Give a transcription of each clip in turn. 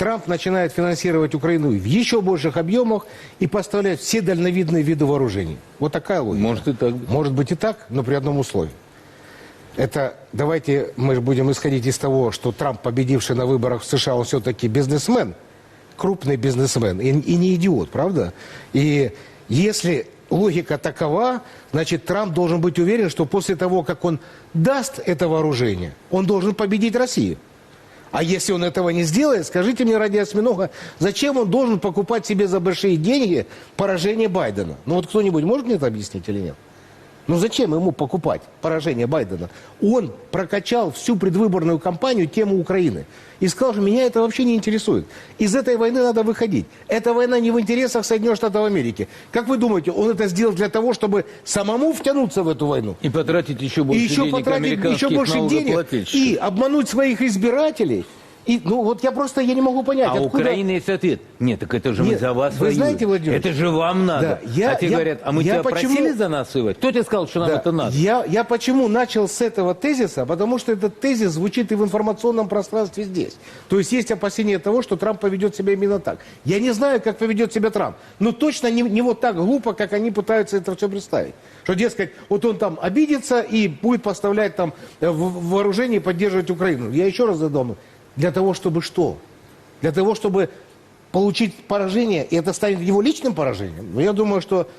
Трамп начинает финансировать Украину в еще больших объемах и поставлять все дальновидные виды вооружений. Вот такая логика. Может и так. Может быть и так, но при одном условии. Это давайте мы будем исходить из того, что Трамп, победивший на выборах в США, он все-таки бизнесмен, крупный бизнесмен и, и не идиот, правда? И если логика такова, значит Трамп должен быть уверен, что после того, как он даст это вооружение, он должен победить Россию. А если он этого не сделает, скажите мне ради осьминога, зачем он должен покупать себе за большие деньги поражение Байдена? Ну вот кто-нибудь может мне это объяснить или нет? Ну зачем ему покупать поражение Байдена? Он прокачал всю предвыборную кампанию тему Украины. И сказал, что меня это вообще не интересует. Из этой войны надо выходить. Эта война не в интересах Соединенных Штатов Америки. Как вы думаете, он это сделал для того, чтобы самому втянуться в эту войну? И потратить еще И больше еще денег потратить еще больше денег и обмануть своих избирателей. И, ну вот я просто я не могу понять, А откуда... Украины есть ответ. Нет, так это же мы Нет, за вас вы воюем. знаете, Владимир, Это же вам надо. Да, я- а те я- говорят, а мы я тебя почему- просили за нас воевать? Кто тебе сказал, что нам Да, это надо? Я, я почему начал с этого тезиса? Потому что этот тезис звучит и в информационном пространстве здесь. То есть есть опасение того, что Трамп поведет себя именно так. Я не знаю, как поведет себя Трамп, но точно не, не вот так глупо, как они пытаются это все представить. Что, дескать, вот он там обидится и будет поставлять там э, вооружение и поддерживать Украину. Я еще раз задумаю. Для того, чтобы что? Для того, чтобы получить поражение, и это станет его личным поражением. Но я думаю, что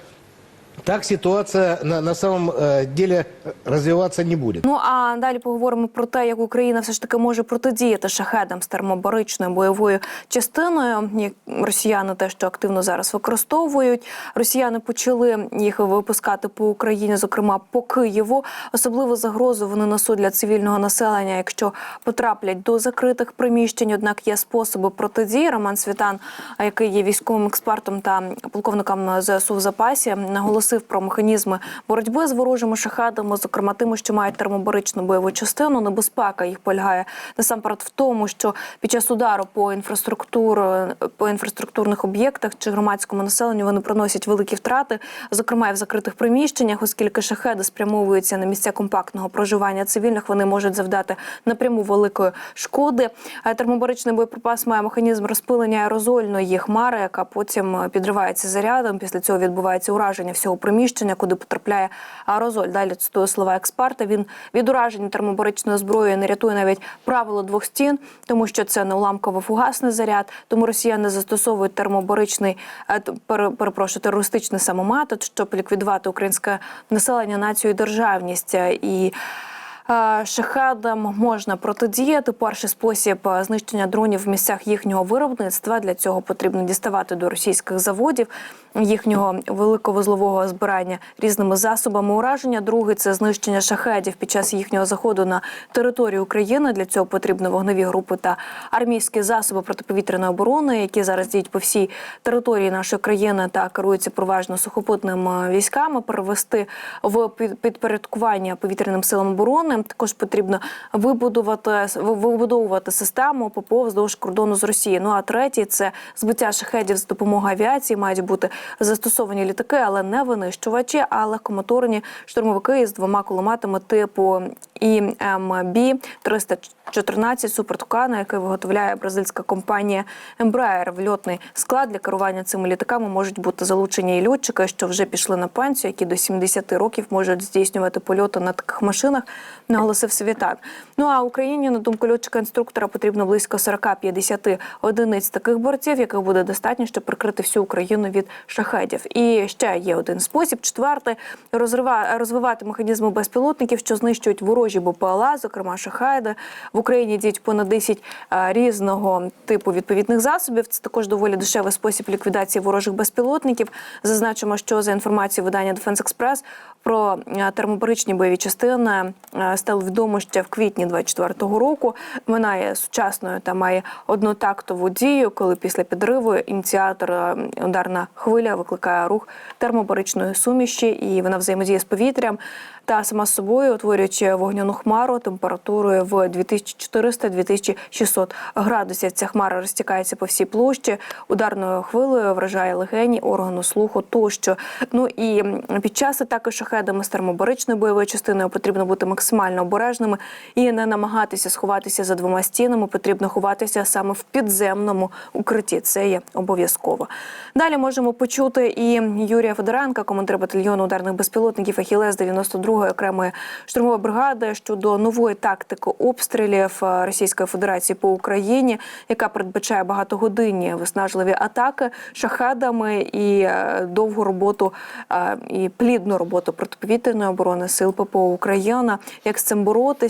так ситуация на, на самом э, деле развиваться не будет. Ну а далі поговоримо про те, як Україна все ж таки може протидіяти шахедам з термобаричною бойовою частиною. Росіяни те, що активно зараз використовують. Росіяни почали їх випускати по Україні, зокрема по Києву. Особливу загрозу вони несуть для цивільного населення, якщо потраплять до закритих приміщень. Однак є способи протидії. Роман Світан, який є військовим експертом та полковником ЗСУ в запасі, наголосив про механізми боротьби з ворожими шахедами, зокрема тими, що мають термобаричну бойову частину. Небезпека їх полягає насамперед в тому, що під час удару по інфраструктуру по інфраструктурних об'єктах чи громадському населенню вони приносять великі втрати, зокрема і в закритих приміщеннях, оскільки шахеди спрямовуються на місця компактного проживання цивільних, вони можуть завдати напряму великої шкоди. Термобаричний боєприпас має механізм розпилення аерозольної хмари, яка потім підривається зарядом. Після цього відбувається ураження всього приміщення, куди потрапляє аерозоль. Далі цитую слова експерта. Він від ураження термобаричною зброєю не рятує навіть правило двох стін, тому що це не уламково-фугасний заряд. Тому росіяни застосовують термобаричний е, перепрошую, терористичний самомат, щоб ліквідувати українське населення, націю і державність. І Е, Шахедам можна протидіяти. Перший спосіб е, знищення дронів в місцях їхнього виробництва. Для цього потрібно діставати до російських заводів їхнього великовузлового збирання різними засобами ураження. Другий це знищення шахедів під час їхнього заходу на територію України. Для цього потрібно вогневі групи та армійські засоби протиповітряної оборони, які зараз діють по всій території нашої країни та керуються переважно сухопутними військами. Перевести в під- підпорядкування повітряним силам оборони. Також потрібно вибудувати ви- вибудовувати систему ППО вздовж кордону з Росією. Ну а третій це збиття шахедів з допомогою авіації. Мають бути застосовані літаки, але не винищувачі, а легкомоторні штурмовики із двома кулеметами типу ІМБ 314 Супертукана, який виготовляє бразильська компанія Embraer. В льотний склад для керування цими літаками можуть бути залучені і льотчики, що вже пішли на пенсію, які до 70 років можуть здійснювати польоти на таких машинах. Наголосив Світан. Ну а Україні, на думку льотчика-інструктора, потрібно близько 40-50 одиниць таких борців, яких буде достатньо, щоб прикрити всю Україну від шахедів. І ще є один спосіб. Четвертий розвивати механізми безпілотників, що знищують ворожі БПЛА, зокрема шахеди. В Україні діють понад 10 е, різного типу відповідних засобів. Це також доволі дешевий спосіб ліквідації ворожих безпілотників. Зазначимо, що за інформацією видання Defense Express про е, термобаричні бойові частини е, стало відомо ще в квітні 24-го року. Вона є сучасною та має однотактову дію, коли після підриву ініціатор ударна хвиля викликає рух термобаричної суміші, і вона взаємодіє з повітрям. та сама з собою утворюючи вогняну хмару температурою в 2400-2600 градусів. Ця хмара розтікається по всій площі, ударною хвилею вражає легені, органу слуху тощо. Ну і під час атаки шахедами з термобаричною бойовою частиною потрібно бути максимально обережними і не намагатися сховатися за двома стінами. Потрібно ховатися саме в підземному укритті. Це є обов'язково. Далі можемо почути і Юрія Федоренка, командира батальйону ударних безпілотників Ахілес 92-ї окремої штурмової бригади щодо нової тактики обстрілів е, Російської Федерації по Україні, яка передбачає багатогодинні виснажливі атаки шахедами і е, довгу роботу е, і плідну роботу протиповітряної оборони сил ППО Україна. Як з цим боротися?